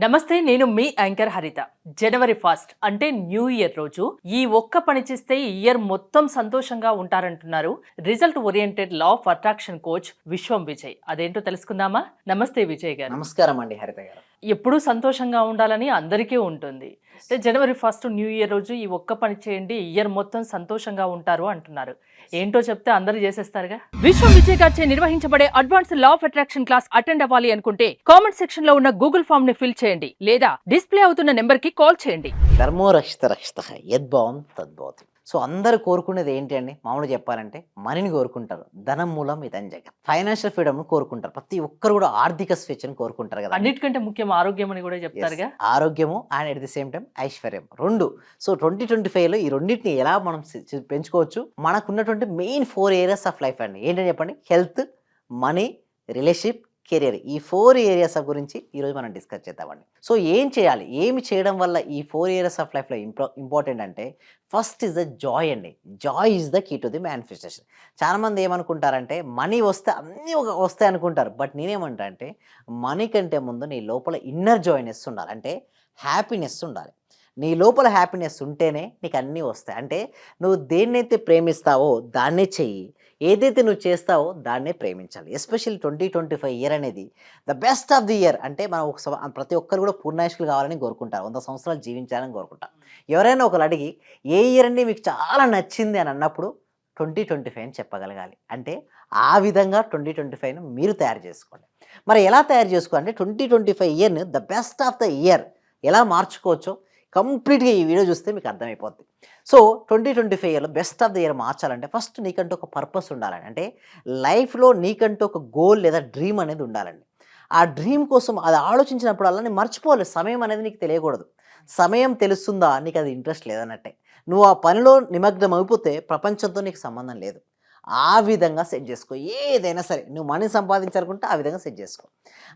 నమస్తే నేను మీ యాంకర్ హరిత. జనవరి ఫస్ట్ అంటే న్యూ ఇయర్ రోజు. ఈ ఒక్క పని చేస్తే ఇయర్ మొత్తం సంతోషంగా ఉంటారంటున్నారు result oriented law of attraction coach Vishwam Vijay. అదేంటో తెలుసుకుందామా? నమస్తే విజయ్ గారు. నమస్కారం అండి హరిత గారు. ఎప్పుడూ సంతోషంగా ఉండాలని అందరికీ ఉంటుంది. అంటే జనవరి ఫస్ట్ న్యూ ఇయర్ రోజు ఈ ఒక్క పని చేయండి ఇయర్ మొత్తం సంతోషంగా ఉంటారు అంటున్నారు. ఏంటో చెప్తే అందరూ చేసేస్తారుగా? విశ్వం విజయ్ గారిచే నిర్వహించబడే advance law of attraction class attend అవ్వాలి అనుకుంటే కామెంట్ సెక్షన్లో ఉన్న గూగుల్ ఫామ్ని ఫిల్ చేయండి. లేదా డిస్ప్లే అవుతున్న నెంబర్కి కాల్ చేయండి. ధర్మో రక్షిత రక్షిత యద్భావం తద్భవతి సో అందరు కోరుకునేది ఏంటి అండి? మామూలుగా చెప్పాలంటే మనీని కోరుకుంటారు. ధనం మూలం ఇదని జగన్ ఫైనాన్షియల్ ఫ్రీడమ్ కోరుకుంటారు. ప్రతి ఒక్కరు కూడా ఆర్థిక స్వేచ్ఛను కోరుకుంటారు కదా అన్నిటికంటే ముఖ్యం ఆరోగ్యం అని కూడా చెప్తారుగా? Yes. ఆరోగ్యము and at the same time ఐశ్వర్యం. రెండు. సో ట్వంటీ ట్వంటీ ఫైవ్లో ఈ రెండింటిని ఎలా మనం పెంచుకోవచ్చు? మనకున్నటువంటి main four areas of life అండి. ఏంటని చెప్పండి? హెల్త్ మనీ రిలేషన్షిప్ కెరియర్ ఈ ఫోర్ ఏరియాస్ గురించి ఈరోజు మనం డిస్కస్ చేద్దామండి సో ఏం చేయాలి? ఏమి చేయడం వల్ల ఈ ఫోర్ ఏరియాస్ ఆఫ్ లైఫ్లో ఇంపా ఇంపార్టెంట్ అంటే ఫస్ట్ ఇస్ ద జాయ్ అండి. Joy is the key to the manifestation. చాలామంది ఏమనుకుంటారంటే మనీ వస్తే అన్నీ ఒక వస్తాయి అనుకుంటారు. బట్ నేనేమంటా అంటే మనీ కంటే ముందు నీ లోపల ఇన్నర్ జాయ్నెస్ ఉండాలి. అంటే హ్యాపీనెస్ ఉండాలి. నీ లోపల హ్యాపీనెస్ ఉంటేనే నీకు అన్నీ వస్తాయి. అంటే నువ్వు దేన్నైతే ప్రేమిస్తావో దాన్నే చెయ్యి. ఏదైతే నువ్వు చేస్తావో దాన్నే ప్రేమించాలి. Especially twenty twenty five year అనేది the best of the year అంటే మనం ఒక ప్రతి ఒక్కరు కూడా పూర్ణాయుష్కులు కావాలని కోరుకుంటారు. వంద సంవత్సరాలు జీవించాలని కోరుకుంటారు. ఎవరైనా ఒకరు అడిగి ఏ ఇయర్ అండి మీకు చాలా నచ్చింది? అని అన్నప్పుడు ట్వంటీ ట్వంటీ ఫైవ్ అని చెప్పగలగాలి. అంటే ఆ విధంగా ట్వంటీ ట్వంటీ ఫైవ్ను మీరు తయారు చేసుకోండి. మరి ఎలా తయారు చేసుకోవాలంటే twenty twenty five ఇయర్ని the best of the year ఎలా మార్చుకోవచ్చో కంప్లీట్గా ఈ వీడియో చూస్తే మీకు అర్థమైపోద్ది. సో ట్వంటీ ట్వంటీ ఫైవ్ ఇయర్లో బెస్ట్ ఆఫ్ ద ఇయర్ మార్చాలంటే ఫస్ట్ నీకంటూ ఒక పర్పస్ ఉండాలండి. అంటే లైఫ్లో నీకంటూ ఒక గోల్ లేదా డ్రీమ్ అనేది ఉండాలండి. ఆ డ్రీమ్ కోసం అది ఆలోచించినప్పుడల్లా నేను మర్చిపోలేదు సమయం అనేది నీకు తెలియకూడదు. సమయం తెలుస్తుందా? నీకు అది ఇంట్రెస్ట్ లేదన్నట్టే. నువ్వు ఆ పనిలో నిమగ్నం అయిపోతే ప్రపంచంతో నీకు సంబంధం లేదు. ఆ విధంగా సెట్ చేసుకో. ఏదైనా సరే నువ్వు మనీ సంపాదించాలనుకుంటే ఆ విధంగా సెట్ చేసుకో.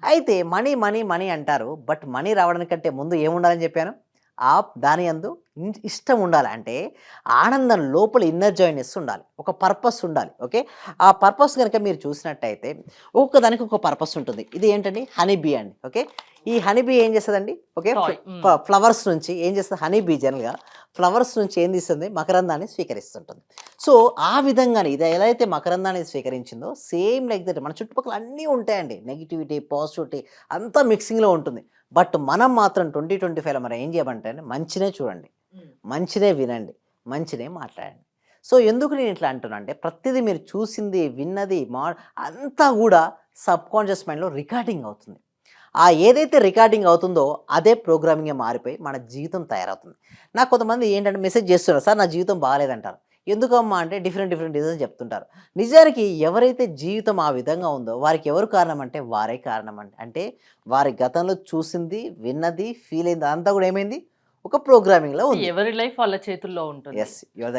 అయితే మనీ మనీ మనీ అంటారు. బట్ మనీ రావడానికంటే ముందు ఏముండాలని చెప్పాను? ఆ దాని అందు ఇష్టం ఉండాలి. అంటే ఆనందం లోపల ఇన్నర్ జాయినెస్ ఉండాలి. ఒక పర్పస్ ఉండాలి. ఓకే? ఆ పర్పస్ కనుక మీరు చూసినట్టయితే ఒక్కొక్క దానికి ఒక పర్పస్ ఉంటుంది. ఇది ఏంటండి? హనీ బీ అండి. ఓకే? ఈ హనీ బీ ఏం చేస్తుందండి? ఓకే. ఫ్లవర్స్ నుంచి ఏం చేస్తుంది? హనీ బీ జనరల్గా ఫ్లవర్స్ నుంచి ఏం తీస్తుంది? మకరందాన్ని స్వీకరిస్తుంటుంది. సో ఆ విధంగానే ఇది ఎలా అయితే మకరందాన్ని స్వీకరించిందో సేమ్ లైక్ దట్ మన చుట్టుపక్కల అన్నీ ఉంటాయండి. నెగిటివిటీ పాజిటివిటీ అంతా మిక్సింగ్లో ఉంటుంది. బట్ మనం మాత్రం ట్వంటీ ట్వంటీ ఫైవ్లో మనం ఏం చేయమంటే మంచినే చూడండి. మంచినే వినండి. మంచినే మాట్లాడండి. సో ఎందుకు నేను ఇట్లా అంటున్నా అంటే ప్రతిదీ మీరు చూసింది విన్నది మా అంతా కూడా సబ్ కాన్షియస్ మైండ్లో రికార్డింగ్ అవుతుంది. ఆ ఏదైతే రికార్డింగ్ అవుతుందో అదే ప్రోగ్రామింగ్గా మారిపోయి మన జీవితం తయారవుతుంది. నాకు కొంతమంది ఏంటంటే మెసేజ్ చేస్తున్నారు సార్ నా జీవితం బాగాలేదంటారు. ఎందుకమ్మా అంటే డిఫరెంట్ డిఫరెంట్ రీజన్స్ చెప్తుంటారు. నిజానికి ఎవరైతే జీవితం ఆ విధంగా ఉందో వారికి ఎవరు కారణం అంటే వారే కారణం అంటే అంటే వారి గతంలో చూసింది విన్నది ఫీల్ అయింది అంతా కూడా ఏమైంది? ఒక ప్రోగ్రామింగ్లో ఉంది. ఎవరి లైఫ్ వాళ్ళ చేతుల్లో ఉంటుంది.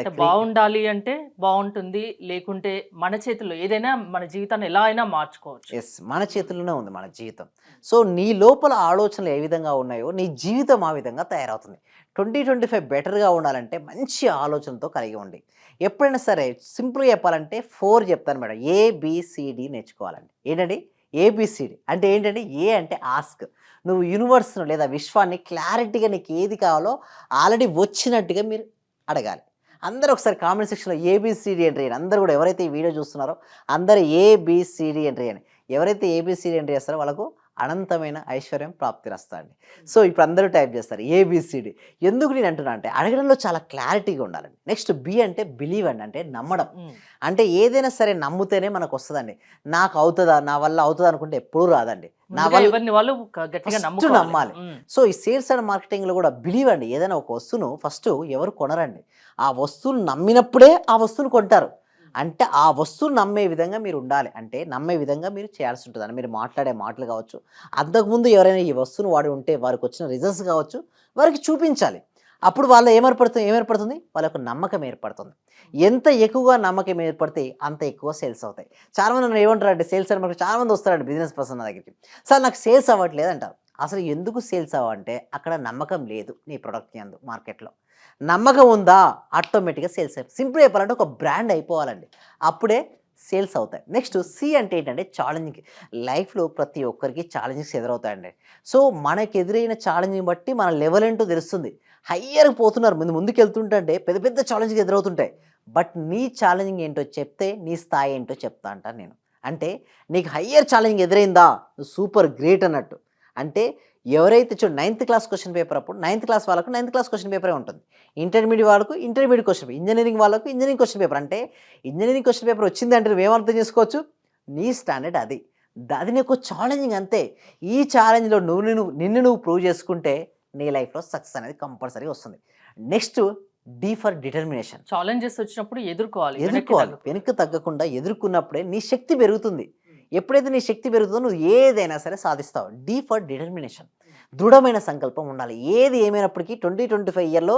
బాగుండాలి అంటే బాగుంటుంది లేకుంటే మన చేతుల్లో ఏదైనా మన జీవితాన్ని ఎలా అయినా మార్చుకోవచ్చు. ఎస్ మన చేతుల్లోనే ఉంది మన జీవితం. సో నీ లోపల ఆలోచనలు ఏ విధంగా ఉన్నాయో నీ జీవితం ఆ విధంగా తయారవుతుంది. ట్వంటీ ట్వంటీ ఫైవ్ బెటర్గా ఉండాలంటే మంచి ఆలోచనతో కలిగి ఉండి. ఎప్పుడైనా సరే సింపుల్గా చెప్పాలంటే ఫోర్ చెప్తాను మేడం. ఏబిసిడి నేర్చుకోవాలండి. ఏంటండి? ఏబిసిడి అంటే ఏంటంటే ఏ అంటే ఆస్క్ నువ్వు యూనివర్స్ను లేదా విశ్వాన్ని క్లారిటీగా నీకు ఏది కావాలో ఆల్రెడీ వచ్చినట్టుగా మీరు అడగాలి. అందరూ ఒకసారి కామెంట్ సెక్షన్లో ఏబిసిడి ఎంట్రీ చేయండి. అందరూ కూడా ఎవరైతే ఈ వీడియో చూస్తున్నారో అందరూ ఏబిసిడి ఎంట్రీ అని ఎవరైతే ఏబిసిడి ఎంట్రీ చేస్తారో వాళ్ళకు అనంతమైన ఐశ్వర్యం ప్రాప్తి వస్తుంది సో ఇప్పుడు అందరూ టైప్ చేస్తారు ఏబిసిడి ఎందుకు నేను అంటున్నా అంటే అడగడంలో చాలా క్లారిటీగా ఉండాలండి. నెక్స్ట్ బి అంటే బిలీవ్ అండి. అంటే నమ్మడం. అంటే ఏదైనా సరే నమ్మితేనే మనకు వస్తుందండి నాకు అవుతుందా నా వల్ల అవుతుందా అనుకుంటే ఎప్పుడూ రాదండి. నా వాళ్ళు నమ్మాలి. సో ఈ సేల్స్ అండ్ మార్కెటింగ్లో కూడా బిలీవ్ అండి. ఏదైనా ఒక వస్తువును ఫస్ట్ ఎవరు కొనరండి? ఆ వస్తువును నమ్మినప్పుడే ఆ వస్తువును కొంటారు. అంటే ఆ వస్తువులు నమ్మే విధంగా మీరు ఉండాలి. అంటే నమ్మే విధంగా మీరు చేయాల్సి ఉంటుంది. అని మీరు మాట్లాడే మాటలు కావచ్చు అంతకుముందు ఎవరైనా ఈ వస్తువును వాడి ఉంటే వారికి వచ్చిన రిజల్ట్స్ కావచ్చు వారికి చూపించాలి. అప్పుడు వాళ్ళ ఏమేర్పడుతుంది ఏమేర్పడుతుంది? వాళ్ళకు నమ్మకం ఏర్పడుతుంది. ఎంత ఎక్కువగా నమ్మకం ఏర్పడితే అంత ఎక్కువ సేల్స్ అవుతాయి. చాలా మంది నన్ను ఏమంటారంటే సేల్స్ అని మనకు చాలా మంది వస్తారండి బిజినెస్ పర్సన్ నా దగ్గరికి. సార్ నాకు సేల్స్ అవ్వట్లేదు అంటారు అసలు ఎందుకు సేల్స్ అవ్వంటే అక్కడ నమ్మకం లేదు నీ ప్రొడక్ట్ ఎందు మార్కెట్లో నమ్మకం ఉందా? ఆటోమేటిక్గా సేల్స్ అయిపోయి సింపుల్ చెప్పాలంటే ఒక బ్రాండ్ అయిపోవాలండి. అప్పుడే సేల్స్ అవుతాయి. నెక్స్ట్ సి అంటే ఏంటంటే ఛాలెంజింగ్. లైఫ్లో ప్రతి ఒక్కరికి ఛాలెంజెస్ ఎదురవుతాయండి. సో మనకు ఎదురైన ఛాలెంజ్ని బట్టి మన లెవెల్ ఏంటో తెలుస్తుంది. హయ్యర్కి పోతున్నారు. ముందు ముందుకు వెళ్తుంటే పెద్ద పెద్ద ఛాలెంజ్కి ఎదురవుతుంటాయి. బట్ నీ ఛాలెంజింగ్ ఏంటో చెప్తే నీ స్థాయి ఏంటో చెప్తా అంటాను నేను. అంటే నీకు హయ్యర్ ఛాలెంజింగ్ ఎదురైందా? సూపర్ గ్రేట్ అన్నట్టు. అంటే ఎవరైతే చూడు నైన్త్ క్లాస్ క్వశ్చన్ పేపర్ అప్పుడు నైన్త్ క్లాస్ వాళ్ళకు నైన్త్ క్లాస్ క్వశ్చన్ పేపరే ఉంటుంది. ఇంటర్మీడియట్ వాళ్ళకు ఇంటర్మీడియట్ క్వశ్చన్ పేపర్ ఇంజనీరింగ్ వాళ్ళకు ఇంజనీరింగ్ క్వశ్చన్ పేపర్ అంటే ఇంజనీరింగ్ క్వశ్చన్ పేపర్ వచ్చింది అంటే నువ్వు ఏమర్థం చేసుకోవచ్చు? నీ స్టాండర్డ్ అది. అది నీకు ఛాలెంజింగ్ అంతే. ఈ ఛాలెంజ్లో నువ్వు నిన్ను నిన్ను నువ్వు ప్రూవ్ చేసుకుంటే నీ లైఫ్లో సక్సెస్ అనేది కంపల్సరీ వస్తుంది. Next D for determination challenges వచ్చినప్పుడు ఎదుర్కోవాలి ఎదుర్కోవాలి. వెనక్కి తగ్గకుండా ఎదుర్కొన్నప్పుడే నీ శక్తి పెరుగుతుంది. ఎప్పుడైతే నీ శక్తి పెరుగుతుందో నువ్వు ఏదైనా సరే సాధిస్తావు. డీ ఫర్ డిటర్మినేషన్ దృఢమైన సంకల్పం ఉండాలి. ఏది ఏమైనప్పటికీ ట్వంటీ ట్వంటీ ఫైవ్ ఇయర్లో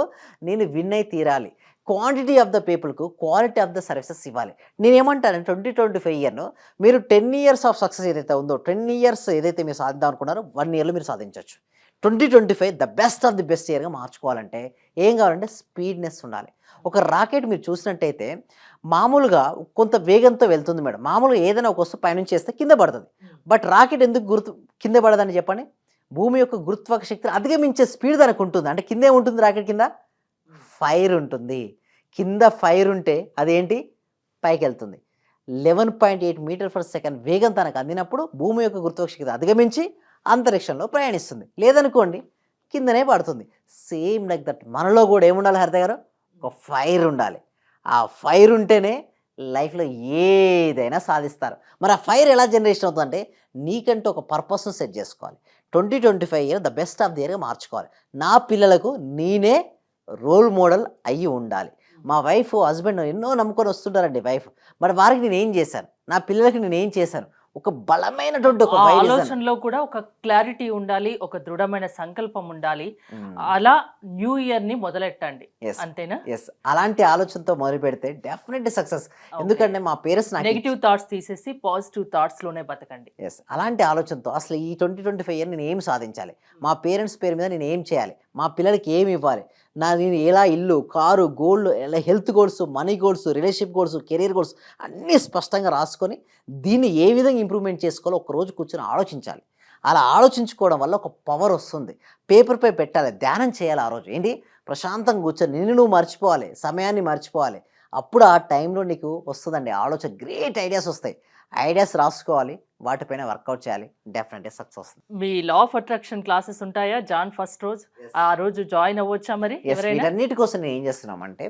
నేను విన్ అయి తీరాలి. క్వాంటిటీ ఆఫ్ ద పీపుల్కు క్వాలిటీ ఆఫ్ ద సర్వీసెస్ ఇవ్వాలి. నేను ట్వంటీ ట్వంటీ ఫైవ్ ఇయర్ను మీరు టెన్ ఇయర్స్ ఆఫ్ సక్సెస్ ఏదైతే ఉందో టెన్ ఇయర్స్ ఏదైతే మీరు సాధిద్దాం అనుకున్నారో వన్ ఇయర్లో మీరు సాధించవచ్చు twenty twenty five the best of the best ఇయర్గా మార్చుకోవాలంటే ఏం కావాలంటే స్పీడ్నెస్ ఉండాలి. ఒక రాకెట్ మీరు చూసినట్టయితే మామూలుగా కొంత వేగంతో వెళ్తుంది మేడం. మామూలుగా ఏదైనా ఒక వస్తువు పైనుంచి చేస్తే కింద పడుతుంది. బట్ రాకెట్ ఎందుకు గుర్తు కింద పడదని చెప్పండి? భూమి యొక్క గురుత్వాక శక్తిని అధిగమించే స్పీడ్ దానికి ఉంటుంది. అంటే కింద ఉంటుంది రాకెట్ కింద? ఫైర్ ఉంటుంది. కింద ఫైర్ ఉంటే అదేంటి? పైకి వెళ్తుంది. Eleven point eight meter for second వేగం తనకు అందినప్పుడు భూమి యొక్క గురుత్వాక శక్తి అధిగమించి అంతరిక్షంలో ప్రయాణిస్తుంది. లేదనుకోండి కిందనే పడుతుంది. సేమ్ లైక్ దట్ మనలో కూడా ఏముండాలి హరిత గారు? ఒక ఫైర్ ఉండాలి. ఆ ఫైర్ ఉంటేనే లైఫ్లో ఏదైనా సాధిస్తారు. మరి ఆ ఫైర్ ఎలా జనరేషన్ అవుతుందంటే నీకంటూ ఒక పర్పస్ను సెట్ చేసుకోవాలి. Twenty twenty five year the best of the ఇయర్గా మార్చుకోవాలి. నా పిల్లలకు నేనే రోల్ మోడల్ అయ్యి ఉండాలి. మా వైఫ్ హస్బెండ్ ఎన్నో నమ్ముకొని వస్తుంటారండి వైఫ్. మరి వారికి నేను ఏం చేశాను? నా పిల్లలకి నేను ఏం చేశాను? ఒక బలమైనటువంటి ఒక. ఆలోచనలో కూడా ఒక క్లారిటీ ఉండాలి ఒక దృఢమైన సంకల్పం ఉండాలి. అలా న్యూ ఇయర్ని మొదలెట్టండి. అంతేనా? ఎస్ అలాంటి ఆలోచనతో మొదలు పెడితే డెఫినెట్ సక్సెస్ ఎందుకంటే మా పేరెంట్స్ నెగిటివ్ థాట్స్ తీసేసి పాజిటివ్ థాట్స్లోనే బతకండి. ఎస్ అలాంటి ఆలోచనతో అసలు ఈ ట్వంటీ ట్వంటీ ఫైవ్ ఇయర్ నేను ఏం సాధించాలి? మా పేరెంట్స్ పేరు మీద నేను ఏం చేయాలి? మా పిల్లలకి ఏమి ఇవ్వాలి? నా నేను ఎలా ఇల్లు కారు గోల్డ్ ఎలా health goals money goals relationship goals career goals అన్నీ స్పష్టంగా రాసుకొని దీన్ని ఏ విధంగా ఇంప్రూవ్మెంట్ చేసుకోవాలో ఒకరోజు కూర్చొని ఆలోచించాలి. అలా ఆలోచించుకోవడం వల్ల ఒక పవర్ వస్తుంది. పేపర్పై పెట్టాలి ధ్యానం చేయాలి ఆ రోజు. ఏంటి? ప్రశాంతంగా కూర్చొని నిన్ను నువ్వు మర్చిపోవాలి సమయాన్ని మర్చిపోవాలి. అప్పుడు ఆ టైంలో నీకు వస్తుందండి ఆలోచన. గ్రేట్ ఐడియాస్ వస్తాయి. ఐడియాస్ రాసుకోవాలి. వాటిపైన వర్కౌట్ చేయాలి. డెఫినెట్గా సక్సెస్ వస్తుంది. మీ లా ఆఫ్ అట్రాక్షన్ క్లాసెస్ ఉంటాయా? జాన్ ఫస్ట్ రోజు? ఆ రోజు జాయిన్ అవ్వచ్చా మరి? వీటన్నిటి కోసం నేను ఏం చేస్తున్నామంటే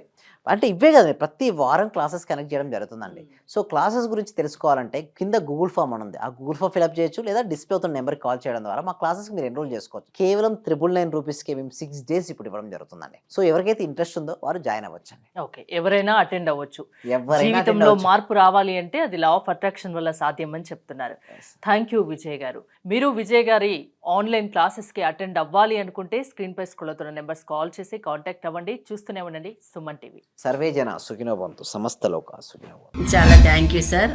అంటే ఇవే కదా ప్రతి వారం క్లాసెస్ కనెక్ట్ చేయడం జరుగుతుందండి. సో క్లాసెస్ గురించి తెలుసుకోవాలంటే కింద గూగుల్ ఫామ్ అని ఉంది. ఆ గూగుల్ ఫామ్ ఫిల్అప్ చేయొచ్చు లేదా డిస్ప్లే అవుతున్న నెంబర్కి కాల్ చేయడం ద్వారా మా క్లాసెస్కి మీరు ఎన్రోల్ చేసుకోవచ్చు. కేవలం త్రిబుల్ నైన్ రూపీస్కి మేము సిక్స్ డేస్ ఇప్పుడు ఇవ్వడం జరుగుతుందండి. సో ఎవరికైతే ఇంట్రెస్ట్ ఉందో వారు జాయిన్ అవ్వచ్చండి. ఓకే ఎవరైనా అటెండ్ అవ్వచ్చు. ఎవరైనా జీవితంలో. మార్పు రావాలి అంటే అది లా ఆఫ్ అట్రాక్షన్ వల్ల సాధ్యం అని చెప్తున్నారు. థ్యాంక్ యూ విజయ్ గారు. మీరు విజయ్ గారి ఆన్లైన్ క్లాసెస్కి అటెండ్ అవ్వాలి అనుకుంటే స్క్రీన్ పై స్కూల్ అవుతున్న నెంబర్స్ కాల్ చేసి కాంటాక్ట్ అవ్వండి. చూస్తూనే ఉండండి. సుమన్ టీవీ. సర్వే జన సుఖినో బంతు. సమస్త లోక సుఖినో భవంతు. చాలా థ్యాంక్ యూ సార్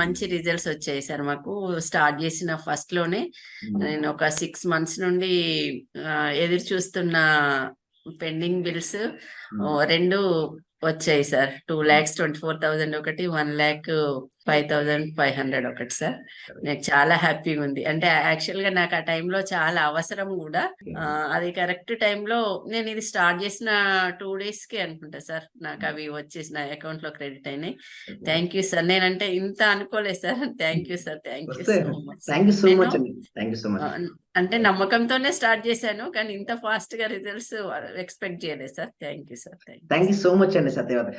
మంచి రిజల్ట్స్ వచ్చాయి సార్ మాకు. స్టార్ట్ చేసిన ఫస్ట్లోనే. నేను ఒక సిక్స్ మంత్స్ నుండి ఎదురు చూస్తున్న పెండింగ్ బిల్స్ రెండు వచ్చాయి sir two lakhs twenty four thousand ఒకటి one lakh five thousand five hundred ఒకటి సార్. నాకు చాలా హ్యాపీగా ఉంది. అంటే యాక్చువల్గా నాకు ఆ టైంలో చాలా అవసరం కూడా. ఆ, అది కరెక్ట్ టైంలో నేను ఇది స్టార్ట్ చేసిన టూ డేస్కి అనుకుంటా సార్. నాకు అవి వచ్చేసి నా అకౌంట్లో క్రెడిట్ అయినాయి. Thank you sir. నేనంటే ఇంత అనుకోలేదు sir. Thank you sir. Thank you. So much అంటే నమ్మకంతోనే స్టార్ట్ చేశాను. కానీ ఇంత ఫాస్ట్గా రిజల్ట్స్ ఎక్స్పెక్ట్ చేయలేదు sir. Thank you sir. Thank thank you so much అండి సత్యవతి.